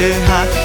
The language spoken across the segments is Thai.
to hot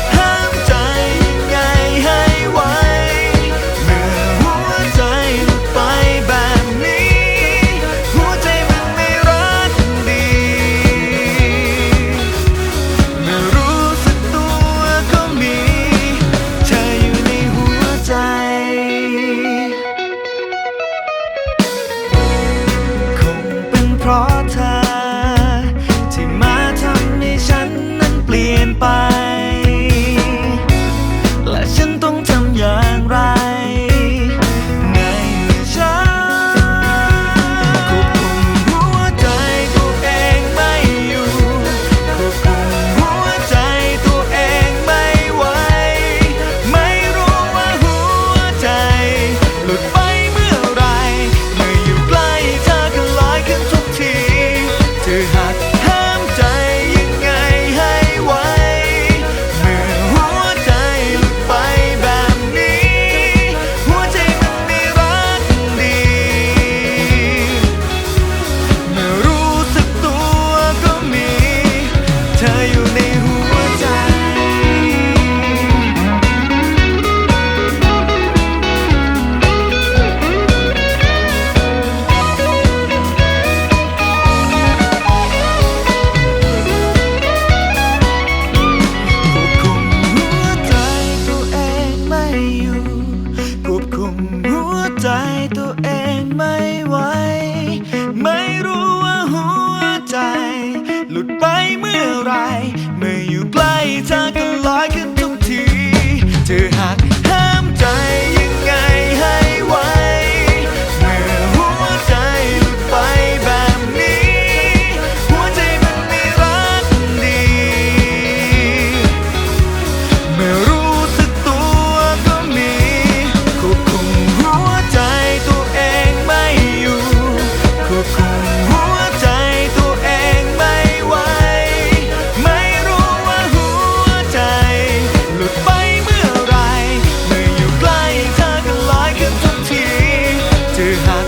เธอก็ลอยขึ้นทุกทีเธอหัก 只好